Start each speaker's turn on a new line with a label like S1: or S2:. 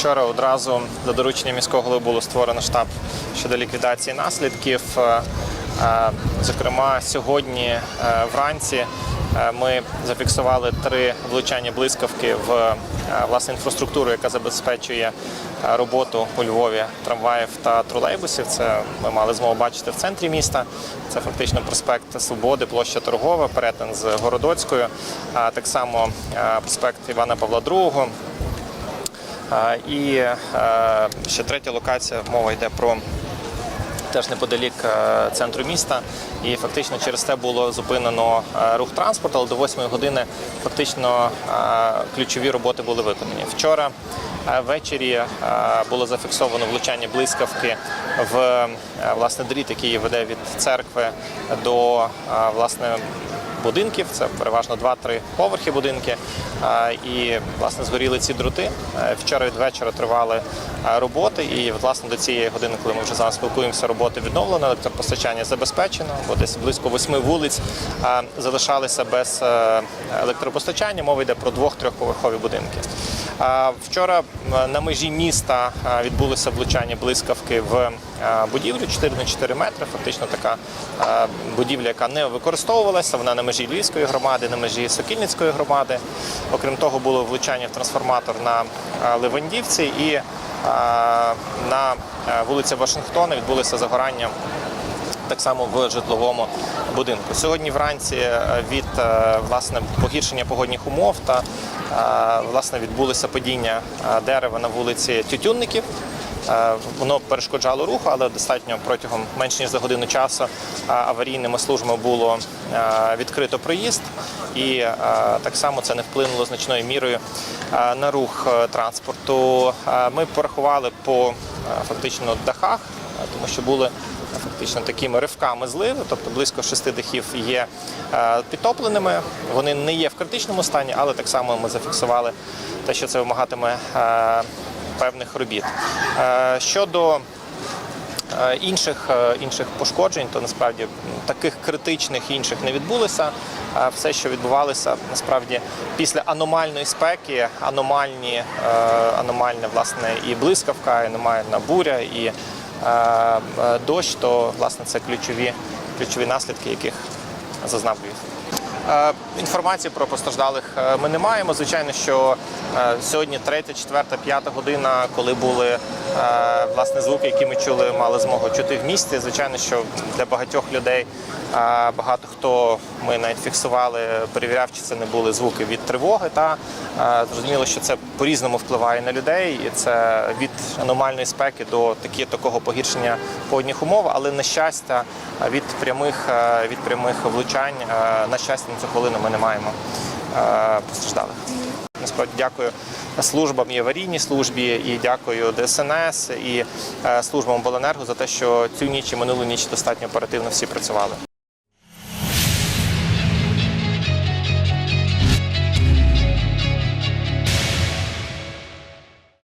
S1: Вчора одразу за дорученням міського голови було створено штаб щодо ліквідації наслідків. Е, е, Зокрема, сьогодні е, вранці ми зафіксували три влучання блискавки в власне інфраструктуру, яка забезпечує роботу у Львові трамваїв та тролейбусів. Це ми мали змогу бачити в центрі міста. Це фактично проспект Свободи, площа Торгова, перетин з Городоцькою, а так само проспект Івана Павла II. І ще третя локація, мова йде про теж неподалік е, центру міста. І фактично через це було зупинено е, рух транспорту, але до 8 години фактично е, ключові роботи були виконані. Вчора ввечері було зафіксовано влучання блискавки в власне дріт, який веде від церкви до власне будинків. Це переважно 2-3 поверхи будинки. І власне згоріли ці дроти. Е, Вчора від вечора тривали е, роботи, і власне до цієї години, коли ми вже зараз спілкуємося, роботи відновлено, електропостачання забезпечено, бо десь близько восьми вулиць е, залишалися без електропостачання. Мова йде про двох-трьохповерхові будинки. Вчора на межі міста відбулося влучання блискавки в будівлю 4 на 4 метри. Фактично така будівля, яка не використовувалася. Вона на межі Львівської громади, на межі Сокільницької громади. Окрім того, було влучання в трансформатор на Левандівці і на вулиці Вашингтона відбулося загорання так само в житловому будинку. Сьогодні вранці е, від е, власне погіршення погодних умов та е, власне відбулося падіння дерева на вулиці Тютюнників. Воно перешкоджало руху, але достатньо протягом менш ніж за годину часу аварійними службами було відкрито проїзд, і так само це не вплинуло значною мірою на рух транспорту. Ми порахували по фактично дахах, тому що були фактично такими ривками зливи, тобто близько шести дахів є е, підтопленими. Вони не є в критичному стані, але так само ми зафіксували те, що це вимагатиме е, певних робіт. Е, Щодо інших, інших пошкоджень, то насправді таких критичних інших не відбулося. Все, що відбувалося, насправді після аномальної спеки, аномальні, е, аномальна власне і блискавка, і аномальна буря, і дощ, то власне це ключові, ключові наслідки, яких зазнав Львів. Е, Інформації про постраждалих е, ми не маємо. Звичайно, що е, сьогодні третя, четверта, п'ята година, коли були е, власне звуки, які ми чули, мали змогу чути в місті. Звичайно, що для багатьох людей е, багато хто ми навіть фіксували, перевіряв, чи це не були звуки від тривоги. Та е, зрозуміло, що це по-різному впливає на людей, і це від аномальної спеки до такі, такого погіршення погодних умов, але на щастя, від прямих е, від прямих влучань, е, на щастя, на цю хвилину ми не маємо е, постраждалих. Насправді дякую службам і аварійній службі, і дякую ДСНС і е, службам обленерго за те, що цю ніч і минулу ніч достатньо оперативно всі працювали.